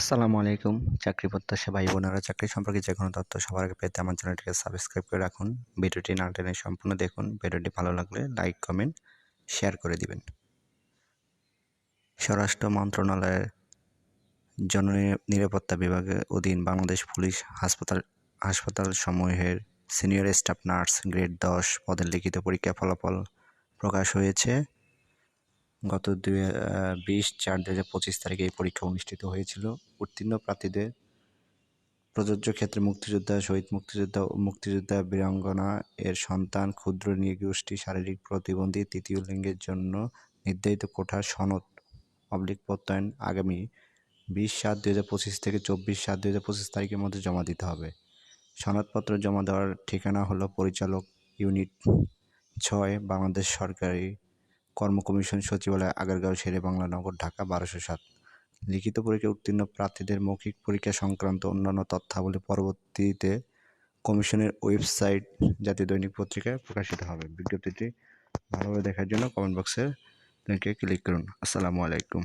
আসসালামু আলাইকুম। চাকরি প্রত্যাশা ভাই বোনেরা, চাকরি সম্পর্কে যে কোনো তথ্য সবার আগে পেতে আমার চ্যানেলটিকে সাবস্ক্রাইব করে রাখুন। ভিডিওটি না টেনে সম্পূর্ণ দেখুন। ভিডিওটি ভালো লাগলে লাইক, কমেন্ট, শেয়ার করে দিবেন। স্বরাষ্ট্র মন্ত্রণালয়ের জন নিরাপত্তা বিভাগের অধীন বাংলাদেশ পুলিশ হাসপাতাল হাসপাতাল সমূহের সিনিয়র স্টাফ নার্স গ্রেড দশ পদের লিখিত পরীক্ষা ফলাফল প্রকাশ হয়েছে। গত দুই বিশ চার দু হাজার পঁচিশ তারিখে এই পরীক্ষা অনুষ্ঠিত হয়েছিল। উত্তীর্ণ প্রার্থীদের প্রযোজ্য ক্ষেত্রে মুক্তিযোদ্ধা, শহীদ মুক্তিযোদ্ধা ও মুক্তিযোদ্ধা বীরাঙ্গনা এর সন্তান, ক্ষুদ্র নৃগোষ্ঠী, শারীরিক প্রতিবন্ধী, তৃতীয় লিঙ্গের জন্য নির্ধারিত কোঠার সনদ অবলিক প্রত্যয়ন আগামী বিশ সাত দু হাজার পঁচিশ থেকে চব্বিশ সাত দুই হাজার পঁচিশ তারিখের মধ্যে জমা দিতে হবে। সনদপত্র জমা দেওয়ার ঠিকানা হলো পরিচালক ইউনিট ছয়, বাংলাদেশ সরকারি কর্ম কমিশন সচিবালয় আগারগাঁও শেরে বাংলা নগর, ঢাকা, বারোশো সাত। লিখিত পরীক্ষায় উত্তীর্ণ প্রার্থীদের মৌখিক পরীক্ষা সংক্রান্ত অন্যান্য তথ্যাবলী পরবর্তীতে কমিশনের ওয়েবসাইট জাতীয় দৈনিক পত্রিকায় প্রকাশিত হবে। বিজ্ঞপ্তিটি ভালোভাবে দেখার জন্য কমেন্ট বক্সের লিঙ্কে ক্লিক করুন। আসসালামু আলাইকুম।